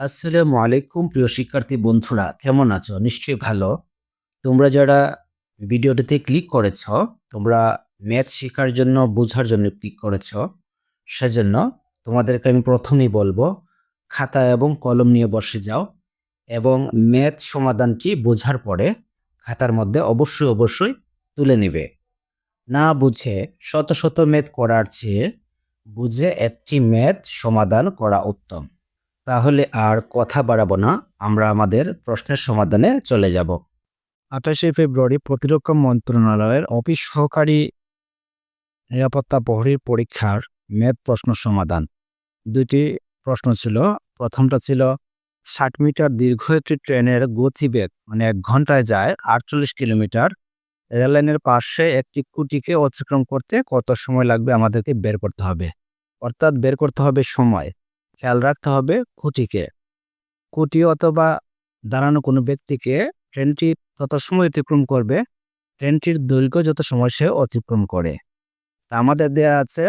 আসসালামু আলাইকুম প্রিয় শিক্ষার্থী বন্ধুরা, কেমন আছো? নিশ্চয়ই ভালো। তোমরা যারা ভিডিওটিতে ক্লিক করেছ, তোমরা ম্যাথ শেখার জন্য, বোঝার জন্য ক্লিক করেছ, সেজন্য তোমাদেরকে আমি প্রথমেই বলব, খাতা এবং কলম নিয়ে বসে যাও এবং ম্যাথ সমাধানটি বোঝার পরে খাতার মধ্যে অবশ্যই অবশ্যই তুলে নেবে। না বুঝে শত শত ম্যাথ করার চেয়ে বুঝে একটি ম্যাথ সমাধান করা উত্তম। তাহলে আর কথা বাড়াবো না, আমরা আমাদের প্রশ্নের সমাধানে চলে যাব। আঠাশে ফেব্রুয়ারি প্রতিরক্ষা মন্ত্রণালয়ের অফিস সহকারী নিরাপত্তা প্রহরীর পরীক্ষার ম্যাপ প্রশ্ন সমাধান। দুটি প্রশ্ন ছিল, প্রথমটা ছিল, ষাট মিটার দীর্ঘ একটি ট্রেনের গতিবেগ মানে এক ঘন্টায় যায় আটচল্লিশ কিলোমিটার রেললাইনের পাশে একটি কুটিকে অতিক্রম করতে কত সময় লাগবে আমাদেরকে বের করতে হবে? অর্থাৎ বের করতে হবে সময়। খেয়াল রাখতে হবে খুঁটিকে। খুঁটি অথবা দাঁড়ানো কোনো ব্যক্তিকে ট্রেনটি তত সময় অতিক্রম করবে, ট্রেনটির দৈর্ঘ্য যত সময় সে অতিক্রম করে। তা আমাদের দেওয়া আছে,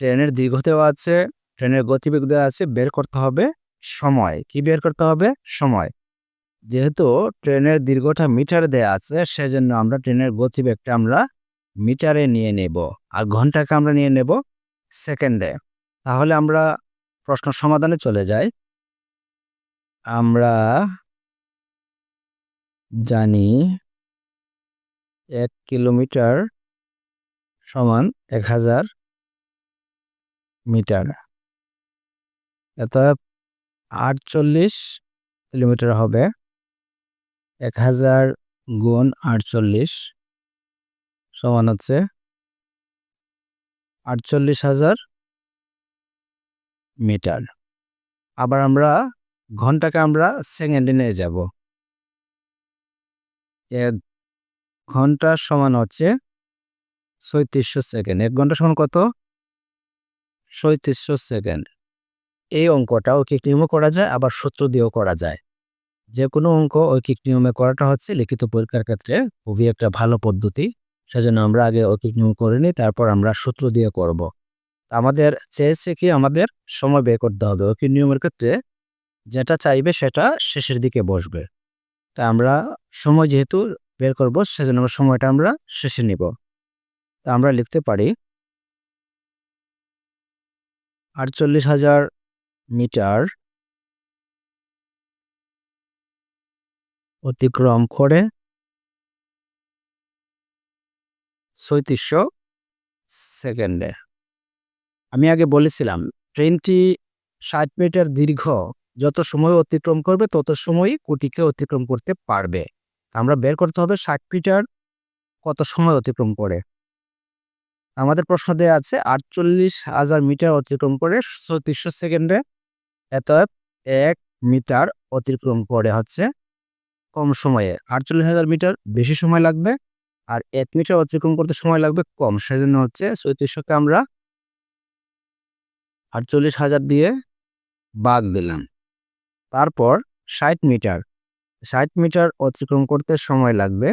ট্রেনের দীর্ঘ দেওয়া আছে, ট্রেনের গতিবেগ দেওয়া আছে, বের করতে হবে সময়। কি বের করতে হবে? সময়। যেহেতু ট্রেনের দীর্ঘটা মিটার দেওয়া আছে, সেজন্য আমরা ট্রেনের গতিবেগটা আমরা মিটারে নিয়ে নেব, আর ঘন্টাকে আমরা নিয়ে নেব সেকেন্ডে। তাহলে আমরা প্রশ্ন সমাধানে চলে যাই। আমরা জানি এক কিলোমিটার সমান এক হাজার মিটার। অর্থাৎ আটচল্লিশ কিলোমিটার হবে এক হাজার গুণ আটচল্লিশ সমান হচ্ছে আটচল্লিশ হাজার মিটার। আবার আমরা ঘন্টাকে আমরা সেকেন্ডে নিয়ে যাব। এক ঘণ্টা সমান হচ্ছে ছয়ত্রিশশো সেকেন্ড। এক ঘণ্টা সমান কত? ছয়ত্রিশশো সেকেন্ড। এই অঙ্কটা ঐকিক নিয়মে করা যায়, আবার সূত্র দিয়েও করা যায়। যে কোনো অঙ্ক ঐকিক নিয়মে করাটা হচ্ছে লিখিত পরীক্ষার ক্ষেত্রে খুবই একটা ভালো পদ্ধতি। সেজন্য আমরা আগে ঐকিক নিয়ম করে নিই, তারপর আমরা সূত্র দিয়ে করব। আমাদের চেয়েছে কি আমাদের সময় বের করতে হবে। ঐকিক নিয়মের ক্ষেত্রে যেটা চাইবে সেটা শেষের দিকে বসবে। তা আমরা সময় যেহেতু বের করব, সেজন্য আমরা সময়টা আমরা শেষে নিব। তা আমরা লিখতে পারি আটচল্লিশ হাজার মিটার অতিক্রম করে ছয়ত্রিশশো সেকেন্ডে। আমি আগে বলেছিলাম, ট্রেনটি ষাট মিটার দীর্ঘ, যত সময় অতিক্রম করবে তত সময়ই কুটিকে অতিক্রম করতে পারবে। আমরা বের করতে হবে ষাট মিটার কত সময় অতিক্রম করে। আমাদের প্রশ্ন দেওয়া আছে, আটচল্লিশ হাজার মিটার অতিক্রম করে ছত্রিশশো সেকেন্ডে এত এক মিটার অতিক্রম করে হচ্ছে কম সময়ে। আটচল্লিশ হাজার মিটার বেশি সময় লাগবে আর এক মিটার অতিক্রম করতে সময় লাগবে কম, সেজন্য হচ্ছে ছত্রিশশোকে আমরা আটচল্লিশ হাজার দিয়ে বাদ দিলাম। তারপর ষাট মিটার। ষাট মিটার অতিক্রম করতে সময় লাগবে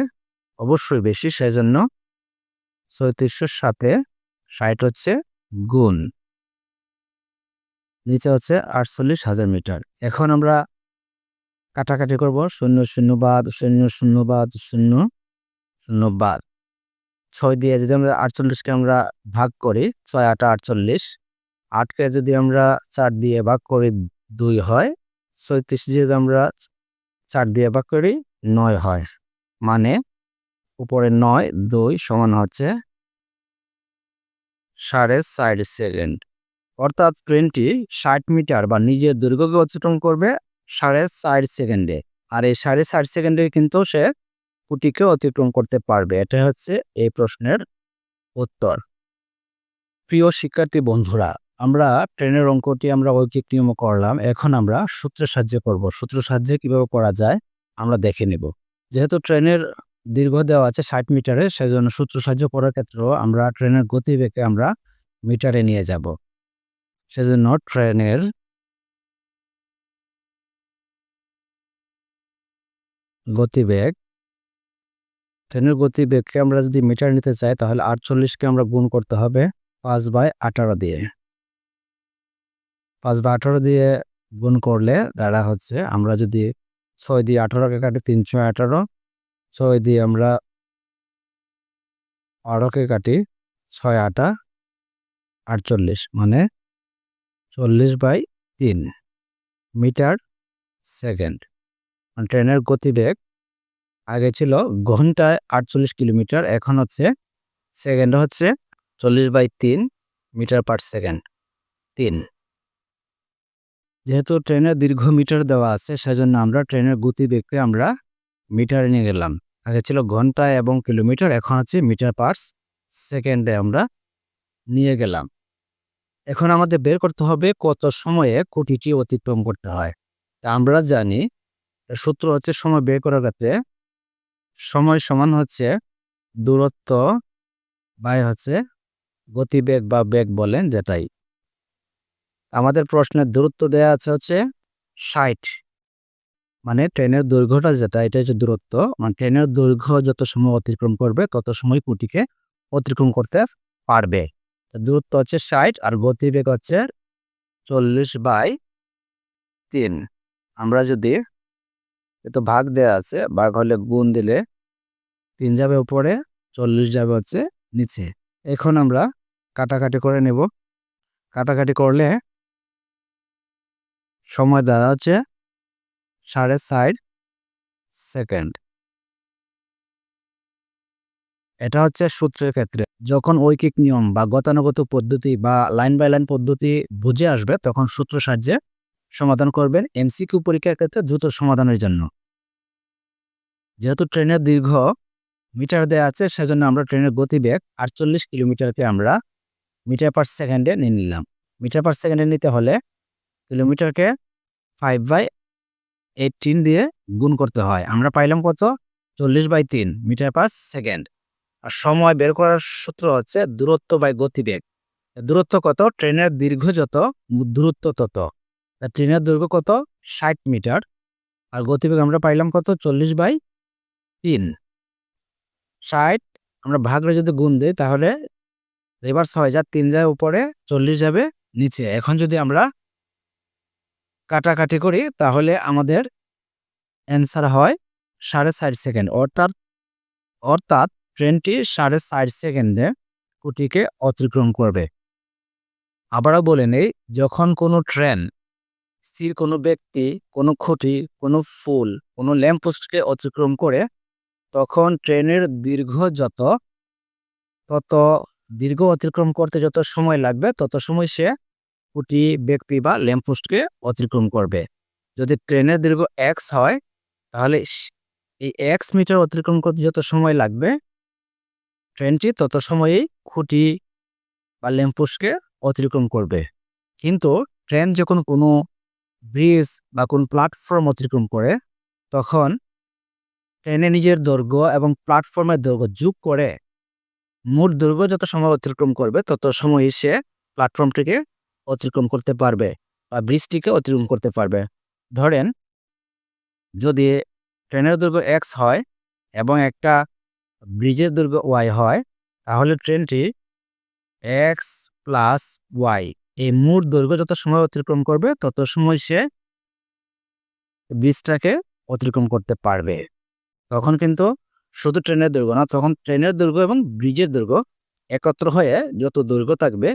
অবশ্যই বেশি, সেজন্য ছয়ত্রিশশোর সাথে ষাট হচ্ছে গুণ। নিচে হচ্ছে আটচল্লিশ হাজার মিটার। এখন আমরা কাটাকাটি করব শূন্য শূন্য বাদ, শূন্য শূন্য বাদ, শূন্য শূন্য বাদ। ছয় দিয়ে যদি আমরা আটচল্লিশকে আমরা ভাগ করি, ছয় আটা আটচল্লিশ। আটকে যদি আমরা চার দিয়ে ভাগ করি দুই হয়, ছয়ত্রিশ যদি আমরা চার দিয়ে ভাগ করি নয় হয়। মানে উপরে নয়, দুই সমান হচ্ছে সাড়ে চার সেকেন্ড। অর্থাৎ ট্রেনটি ষাট মিটার বা নিজের দৈর্ঘ্যকে অতিক্রম করবে সাড়ে চার সেকেন্ডে। আর এই সাড়ে চার সেকেন্ডে কিন্তু সে কুটিকে অতিক্রম করতে পারবে। এটা হচ্ছে এই প্রশ্নের উত্তর। প্রিয় শিক্ষার্থী বন্ধুরা আমরা ট্রেনের অঙ্কটি আমরা ঐকিক নিয়ম করলাম। এখন আমরা সূত্রের সাহায্যে করব। সূত্র সাহায্যে কীভাবে করা যায় আমরা দেখে নেব। যেহেতু ট্রেনের দীর্ঘ দেওয়া আছে ষাট মিটারে, সেজন্য সূত্র সাহায্য করার ক্ষেত্রেও আমরা ট্রেনের গতিবেগে আমরা মিটারে নিয়ে যাব। সেজন্য ট্রেনের গতিবেগ, ট্রেনের গতিবেগকে আমরা যদি মিটার নিতে চাই তাহলে আটচল্লিশকে আমরা গুণ করতে হবে পাঁচ বাই আঠারো দিয়ে। পাঁচ বা আঠারো দিয়ে গুণ করলে দ্বারা হচ্ছে আমরা যদি ছয় দিয়ে আঠারোকে কাটি তিনশো আঠারো, ছয় দিয়ে আমরা বারোকে কাটি ছয় আটা আটচল্লিশ মানে চল্লিশ বাই তিন মিটার সেকেন্ড। মানে ট্রেনের গতিবেগ আগে ছিল ঘন্টায় আটচল্লিশ কিলোমিটার, এখন হচ্ছে সেকেন্ড হচ্ছে চল্লিশ বাই তিন মিটার পার সেকেন্ড, তিন। যেহেতু ট্রেনের দীর্ঘ মিটার দেওয়া আছে, সেজন্য আমরা ট্রেনের গতিবেগকে আমরা মিটারে নিয়ে গেলাম। আগে ছিল ঘন্টায় এবং কিলোমিটার, এখন হচ্ছে মিটার পার্স সেকেন্ডে আমরা নিয়ে গেলাম। এখন আমাদের বের করতে হবে কত সময়ে কোটিটি অতিক্রম করতে হয়। তা আমরা জানি সূত্র হচ্ছে সময় বের করার ক্ষেত্রে সময় সমান হচ্ছে দূরত্ব বাই হচ্ছে গতিবেগ বা বেগ বলেন যেটাই। আমাদের প্রশ্নের দূরত্ব দেয়া আছে হচ্ছে ষাট। মানে ট্রেনের দৈর্ঘ্যটা যেটা এটা হচ্ছে দূরত্ব। মানে ট্রেনের দৈর্ঘ্য যত সময় অতিক্রম করবে, তত সময় কুটিকে অতিক্রম করতে পারবে। দূরত্ব হচ্ছে ষাট আর গতিবেগ হচ্ছে চল্লিশ বাই তিন। আমরা যদি তো ভাগ দেয়া আছে, ভাগ হলে গুণ দিলে তিন যাবে উপরে, চল্লিশ যাবে হচ্ছে নিচে। এখন আমরা কাটাকাটি করে নেব। কাটাকাটি করলে সময় দ্বারা হচ্ছে সাড়ে ষাট সেকেন্ড। এটা হচ্ছে সূত্রের ক্ষেত্রে। যখন ঐকিক নিয়ম বা গতানুগত পদ্ধতি বা লাইন বাই লাইন পদ্ধতি বুঝে আসবে, তখন সূত্র সাহায্যে সমাধান করবেন এমসিকিউ পরীক্ষার ক্ষেত্রে দ্রুত সমাধানের জন্য। যেহেতু ট্রেনের দীর্ঘ মিটার দেয়া আছে, সেজন্য আমরা ট্রেনের গতিবেগ আটচল্লিশ কিলোমিটারকে আমরা মিটার পার সেকেন্ডে নিয়ে নিলাম। মিটার পার সেকেন্ডে নিতে হলে কিলোমিটারকে ফাইভ বাই এইটিন দিয়ে গুণ করতে হয়। আমরা পাইলাম কত? চল্লিশ বাই তিন মিটার পার সেকেন্ড আর সময় বের করার সূত্র হচ্ছে দূরত্ব বাই গতিবেগ। দূরত্ব কত? ট্রেনের দীর্ঘ যত, দূরত্ব তত। ট্রেনের দৈর্ঘ্য কত? ষাট মিটার। আর গতিবেগ আমরা পাইলাম কত? চল্লিশ বাই তিন। ষাট, আমরা ভাগরে যদি গুণ দিই তাহলে রিভার্স হয় যা তিন যায় উপরে, চল্লিশ যাবে নিচে। এখন যদি আমরা কাটাকাটি করি, তাহলে আমাদের অ্যান্সার হয় সাড়ে ষাট সেকেন্ড অর্থাৎ অর্থাৎ ট্রেনটি সাড়ে ষাট সেকেন্ডে কুটিকে অতিক্রম করবে। আবারও বলে নেই, যখন কোনো ট্রেন স্থির কোনো ব্যক্তি, কোনো খুঁটি, কোনো ফুল, কোনো ল্যাম্পপোস্টকে অতিক্রম করে, তখন ট্রেনের দীর্ঘ যত, তত দীর্ঘ অতিক্রম করতে যত সময় লাগবে, তত সময় সে খুঁটি ব্যক্তি বা ল্যাম্পপোস্টকে অতিক্রম করবে। যদি ট্রেনের দীর্ঘ এক্স হয়, তাহলে এই এক্স মিটার অতিক্রম করতে যত সময় লাগবে ট্রেনটি তত সময়েই খুঁটি বা ল্যাম্পপোস্টকে অতিক্রম করবে। কিন্তু ট্রেন যখন কোনো ব্রিজ বা কোন প্ল্যাটফর্ম অতিক্রম করে, তখন ট্রেনে নিজের দৈর্ঘ্য এবং প্ল্যাটফর্মের দৈর্ঘ্য যোগ করে, মোট দৈর্ঘ্য যত সময় অতিক্রম করবে, তত সময় সে প্ল্যাটফর্মটিকে অতিক্রম করতে পারবে বা ব্রিজটিকে অতিক্রম করতে পারবে। ধরেন, যদি ট্রেনের দৈর্ঘ্য এক্স হয় এবং একটা ব্রিজের দৈর্ঘ্য ওয়াই হয়, তাহলে ট্রেনটি এক্স প্লাস ওয়াই এই মোট দৈর্ঘ্য যত সময় অতিক্রম করবে, তত সময় সে ব্রিজটাকে অতিক্রম করতে পারবে। তখন কিন্তু শুধু ট্রেনের দৈর্ঘ্য না, তখন ট্রেনের দৈর্ঘ্য এবং ব্রিজের দৈর্ঘ্য একত্র হয়ে যত দৈর্ঘ্য থাকবে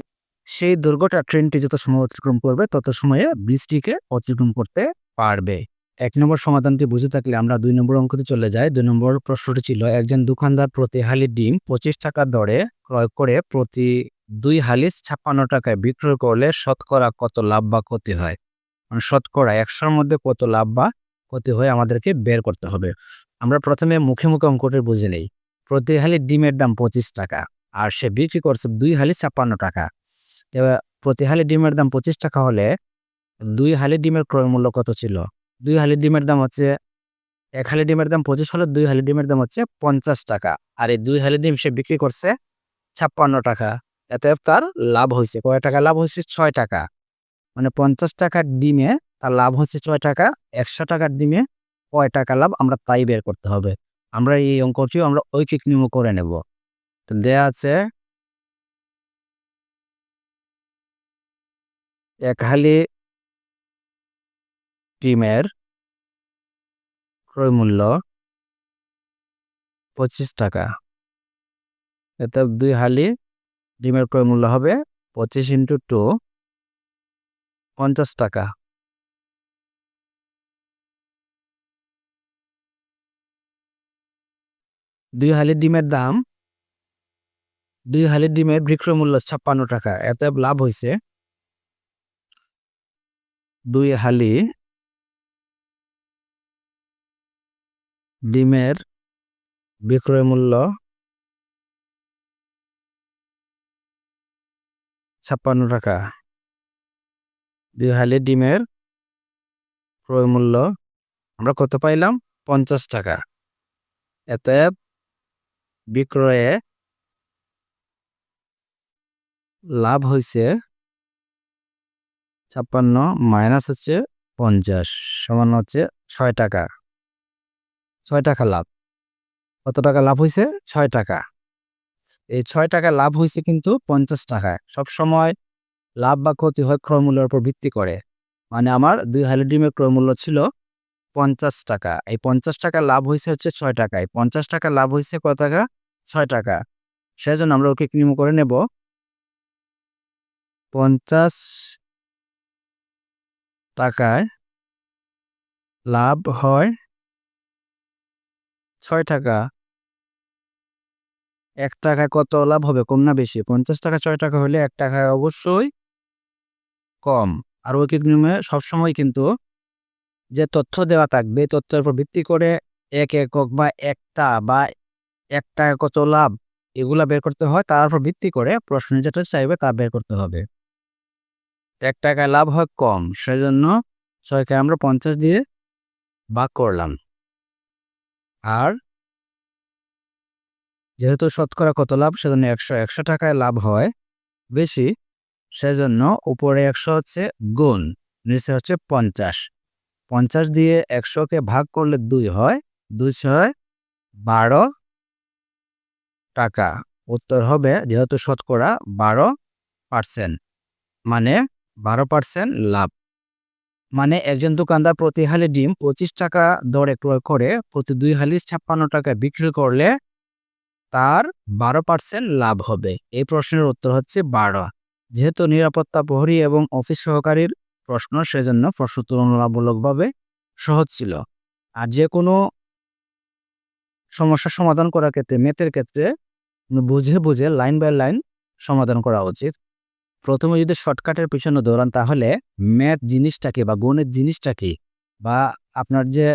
সেই দৈর্ঘ্যটা ট্রেনটি যত সময় অতিক্রম করবে, তত সময়ে ব্রিজটিকে অতিক্রম করতে পারবে। এক নম্বর সমাধানটি বুঝে থাকলে আমরা দুই নম্বর অঙ্কতে চলে যাই। দুই নম্বর প্রশ্নটি ছিল, একজন দোকানদার প্রতি হালি ডিম পঁচিশ টাকা দরে ক্রয় করে প্রতি দুই হালিস ছাপ্পান্ন টাকায় বিক্রয় করলে শতকরা কত লাভ বা ক্ষতি হয়? মানে শতকরা একশোর মধ্যে কত লাভ বা ক্ষতি হয় আমাদেরকে বের করতে হবে। আমরা প্রথমে মুখে মুখে অঙ্কটি বুঝে নেই। প্রতি হালি ডিমের দাম পঁচিশ টাকা, আর সে বিক্রি করছে দুই হালি ছাপ্পান্ন টাকা। প্রতি হালি ডিমের দাম পঁচিশ টাকা হলে দুই হালি ডিমের ক্রয় মূল্য কত ছিল? দুই হালি ডিমের দাম হচ্ছে, এক হালি ডিমের দাম পঁচিশ হলে দুই হালি ডিমের দাম হচ্ছে পঞ্চাশ টাকা। আর এই দুই হালি ডিম সে বিক্রি করছে ছাপ্পান্ন টাকা। এতে তার লাভ হয়েছে। কয় টাকা লাভ হয়েছে? ছয় টাকা। মানে পঞ্চাশ টাকার ডিমে তার লাভ হচ্ছে ছয় টাকা, একশো টাকার ডিমে কয় টাকা লাভ আমরা তাই বের করতে হবে। আমরা এই অঙ্কটিও আমরা ঐকিক নিয়ম করে নেব। তো দেয়া আছে এক হালি ডিমের ক্রয় মূল্য পঁচিশ টাকা। এতে দুই হালি ডিমের ক্রয় মূল্য হবে পঁচিশ ইন্টু টু, পঞ্চাশ টাকা। দুই হালি ডিমের দাম, দুই হালি ডিমের বিক্রয় মূল্য ছাপ্পান্ন টাকা। এত লাভ হয়েছে দুই হালি ডিমের বিক্রয় মূল্য ছাপ্পান্ন টাকা। দুই হালি ডিমের ক্রয় মূল্য আমরা কত পাইলাম? পঞ্চাশ টাকা। এতে বিক্রয়ে লাভ হয়েছে ছাপ্পান্ন মাইনাস হচ্ছে পঞ্চাশ সমান হচ্ছে ছয় টাকা। ছয় টাকা লাভ। কত টাকা লাভ হয়েছে ছয় টাকা। এই ছয় টাকা লাভ হয়েছে কিন্তু পঞ্চাশ টাকায়। সব সময় লাভ বা ক্ষতি হয় ক্রয়মূল্যের উপর ভিত্তি করে। মানে আমার দুই হালি ডিমের ক্রয়মূল্য ছিল পঞ্চাশ টাকা। এই পঞ্চাশ টাকা লাভ হয়েছে হচ্ছে ছয় টাকায় পঞ্চাশ টাকা লাভ হয়েছে কত টাকা? ছয় টাকা। সেজন্য আমরা ওকে ক্রিম করে নেব। পঞ্চাশ টাকায় লাভ হয় ছয় টাকা। এক টাকায় কত লাভ হবে? কম না বেশি? পঞ্চাশ টাকা ছয় টাকা হলে এক টাকায় অবশ্যই কম। আর ওই নিয়মে সবসময় কিন্তু যে তথ্য দেওয়া থাকবে তথ্যের উপর ভিত্তি করে এক একক বা একটা বা এক টাকা কত লাভ, এগুলা বের করতে হয়। তার উপর ভিত্তি করে প্রশ্নে যেটা চাইবে তা বের করতে হবে। এক টাকায় লাভ হয় কম, সেজন্য ছয়কে আমরা পঞ্চাশ দিয়ে ভাগ করলাম। আর যেহেতু শতকরা কত লাভ, সেজন্য একশো একশো টাকায় লাভ হয় বেশি, সেজন্য উপরে একশো হচ্ছে গুণ, নিচে হচ্ছে পঞ্চাশ। পঞ্চাশ দিয়ে একশোকে ভাগ করলে দুই হয়, দুই ছয় বারো টাকা। উত্তর হবে যেহেতু শতকরা বারো পার্সেন্ট মানে বারো পার্সেন্ট লাভ। মানে একজন দোকানদার প্রতি হালি ডিম পঁচিশ টাকা দরে ক্রয় করে, প্রতি দুই হালি ছাপ্পান্ন টাকা বিক্রি করলে তার বারো পার্সেন্ট লাভ হবে। এই প্রশ্নের উত্তর হচ্ছে বারো। যেহেতু নিরাপত্তা প্রহরী এবং অফিস সহকারীর প্রশ্ন, সেজন্য প্রশ্ন তুলনামূলকভাবে সহজ ছিল। আর যে কোনো সমস্যা সমাধান করার ক্ষেত্রে ম্যাথের ক্ষেত্রে বুঝে বুঝে লাইন বাই লাইন সমাধান করা উচিত। প্রথমে যদি শর্টকাটের পিছনে দৌড়ান, তাহলে ম্যাথ জিনিসটাকে বা গণিত জিনিসটাকে বা আপনার যে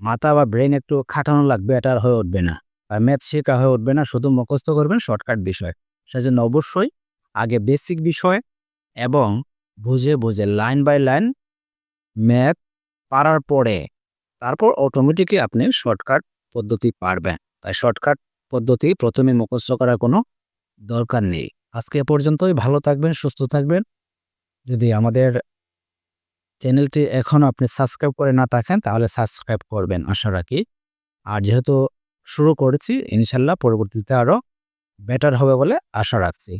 মাথা বা ব্রেন একটু খাটানো লাগবে, এটা হয়ে উঠবে না। বা ম্যাথ শেখা হয়ে উঠবে না, শুধু মুখস্থ করবেন শর্টকাট বিষয়। সেজন্য অবশ্যই আগে বেসিক বিষয় এবং বুঝে বুঝে লাইন বাই লাইন ম্যাথ পারার পরে তারপর অটোমেটিকই আপনি শর্টকাট পদ্ধতি পারবেন। তাই শর্টকাট পদ্ধতি প্রথমে মুখস্থ করার কোনো দরকার নেই। আজকে পর্যন্তই। ভালো থাকবেন, সুস্থ থাকবেন। যদি আমাদের চ্যানেলটি এখনও আপনি সাবস্ক্রাইব করে না থাকেন, তাহলে সাবস্ক্রাইব করবেন, আশা রাখি। আর যেহেতু শুরু করেছি, ইনশাল্লাহ পরবর্তীতে আরও বেটার হবে বলে আশা রাখছি।